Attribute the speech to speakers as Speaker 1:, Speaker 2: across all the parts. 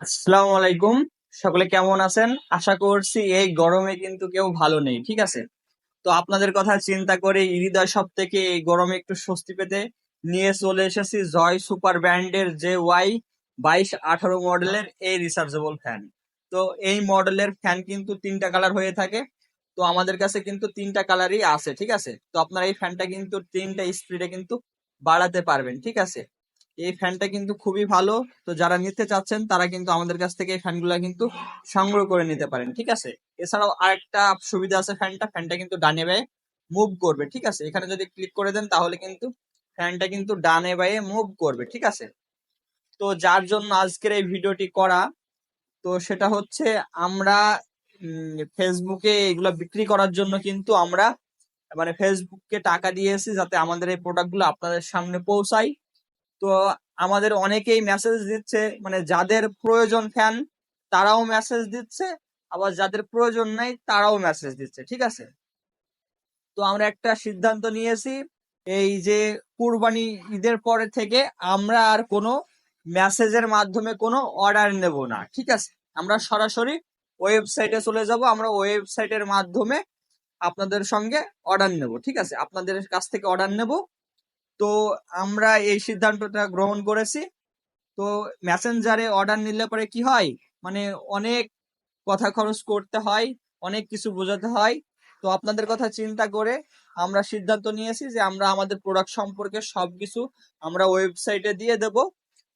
Speaker 1: আসসালামু আলাইকুম। সকলে কেমন আছেন? আশা করছি এই গরমে কিন্তু কেউ ভালো নেই, ঠিক আছে? তো আপনাদের কথা চিন্তা করে হৃদয় সব থেকে এই গরমে একটু স্বস্তি পেতে নিয়ে চলে এসেছি জয় সুপার ব্র্যান্ডের যে ওয়াই বাইশ আঠারো মডেলের এই রিচার্জেবল ফ্যান। তো এই মডেলের ফ্যান কিন্তু তিনটা কালার হয়ে থাকে। তো আমাদের কাছে কিন্তু তিনটা কালারই আছে, ঠিক আছে? তো আপনারা এই ফ্যানটা কিন্তু তিনটা স্পিডে কিন্তু বাড়াতে পারবেন, ঠিক আছে? এই ফ্যানটা কিন্তু খুবই ভালো। তো যারা নিতে চাচ্ছেন, তারা কিন্তু আমাদের কাছ থেকে এই ফ্যানগুলো কিন্তু সংগ্রহ করে নিতে পারেন, ঠিক আছে? এছাড়াও আরেকটা সুবিধা আছে ফ্যানটা ফ্যানটা কিন্তু ডানে বায়ে মুভ করবে, ঠিক আছে? এখানে যদি ক্লিক করে দেন, তাহলে কিন্তু ফ্যানটা কিন্তু ডানে বায়ে মুভ করবে, ঠিক আছে? তো যার জন্য আজকের এই ভিডিওটি করা, তো সেটা হচ্ছে আমরা ফেসবুকে এগুলো বিক্রি করার জন্য কিন্তু আমরা মানে ফেসবুককে টাকা দিয়েছি যাতে আমাদের এই প্রোডাক্টগুলো আপনাদের সামনে পৌঁছায়। তো আমাদের অনেকেই মেসেজ দিচ্ছে মানে যাদের প্রয়োজন ফ্যান তারাও মেসেজ দিচ্ছে, আবার যাদের প্রয়োজন নাই, তারাও মেসেজ দিচ্ছে, ঠিক আছে? তো আমরা একটা সিদ্ধান্ত নিয়েছি, এই যে কুরবানি ঈদের পরে থেকে আমরা আর কোনো মেসেজের মাধ্যমে কোনো অর্ডার নেব না, ঠিক আছে? আমরা সরাসরি ওয়েবসাইটে চলে যাব, আমরা ওয়েবসাইটের মাধ্যমে আপনাদের সঙ্গে অর্ডার নেব, ঠিক আছে? আপনাদের কাছ থেকে অর্ডার নেব তো আমরা এই সিদ্ধান্তটা গ্রহণ করেছি। তো মেসেঞ্জারে অর্ডার নিলে পরে কি হয়? মানে অনেক কথা খরচ করতে হয়, অনেক কিছু বোঝাতে হয়। তো আপনাদের কথা চিন্তা করে আমরা সিদ্ধান্ত নিয়েছি যে আমরা আমাদের প্রোডাক্ট সম্পর্কে সবকিছু আমরা ওয়েবসাইটে দিয়ে দেব।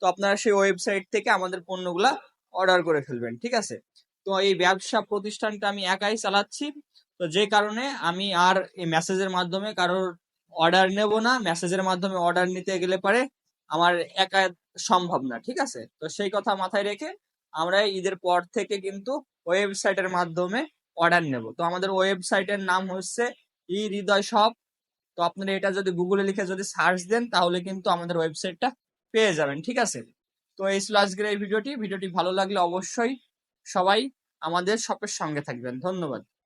Speaker 1: তো আপনারা সেই ওয়েবসাইট থেকে আমাদের পণ্যগুলা অর্ডার করে ফেলবেন, ঠিক আছে? তো এই ব্যবসা প্রতিষ্ঠানটা আমি একাই চালাচ্ছি। তো যে কারণে আমি আর এই মেসেজের মাধ্যমে কারোর অর্ডার নেব না মেসেজের মাধ্যমে অর্ডার নিতে গেলে পারে আমার একা সম্ভব না, ঠিক আছে? তো সেই কথা মাথায় রেখে আমরা ঈদের পর থেকে কিন্তু ওয়েবসাইটের মাধ্যমে অর্ডার নেব। তো আমাদের ওয়েবসাইটের নাম হচ্ছে ই হৃদয় শপ তো আপনারা এটা যদি গুগলে লিখে যদি সার্চ দেন, তাহলে কিন্তু আমাদের ওয়েবসাইটটা পেয়ে যাবেন, ঠিক আছে? তো এই ছিল আজকের এই ভিডিওটি। ভিডিওটি ভালো লাগলে অবশ্যই সবাই আমাদের শপের সঙ্গে থাকবেন। ধন্যবাদ।